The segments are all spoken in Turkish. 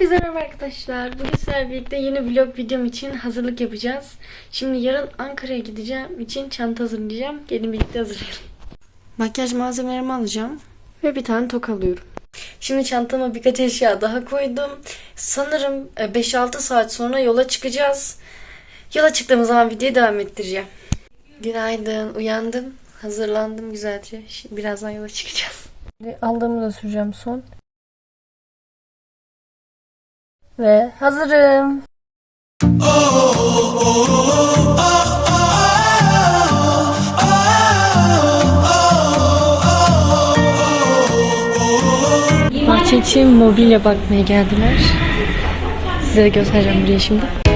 Herkese merhaba arkadaşlar. Bugün sizlerle birlikte yeni vlog videom için hazırlık yapacağız. Şimdi yarın Ankara'ya gideceğim için çanta hazırlayacağım. Gelin birlikte hazırlayalım. Makyaj malzemelerimi alacağım. Ve bir tane tok alıyorum. Şimdi çantama birkaç eşya daha koydum. Sanırım e, 5-6 saat sonra yola çıkacağız. Yola çıktığımız zaman videoyu devam ettireceğim. Günaydın. Uyandım. Hazırlandım güzelce. Şimdi birazdan yola çıkacağız. Aldığımı da süreceğim son. Ve hazırım. Bahçe için mobilya bakmaya geldiler. Size göstereceğim burayı şimdi.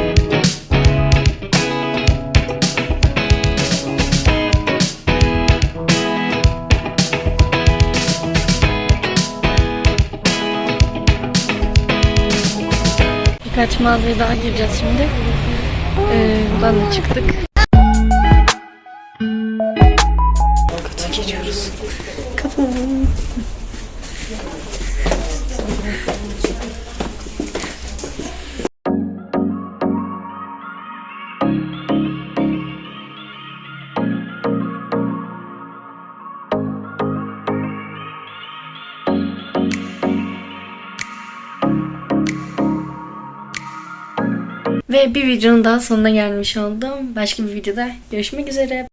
Birkaç mağazaya daha gireceğiz şimdi. Ee, buradan da çıktık. Kata giriyoruz. Kapım. Ve bir videonun daha sonuna gelmiş oldum. Başka bir videoda görüşmek üzere.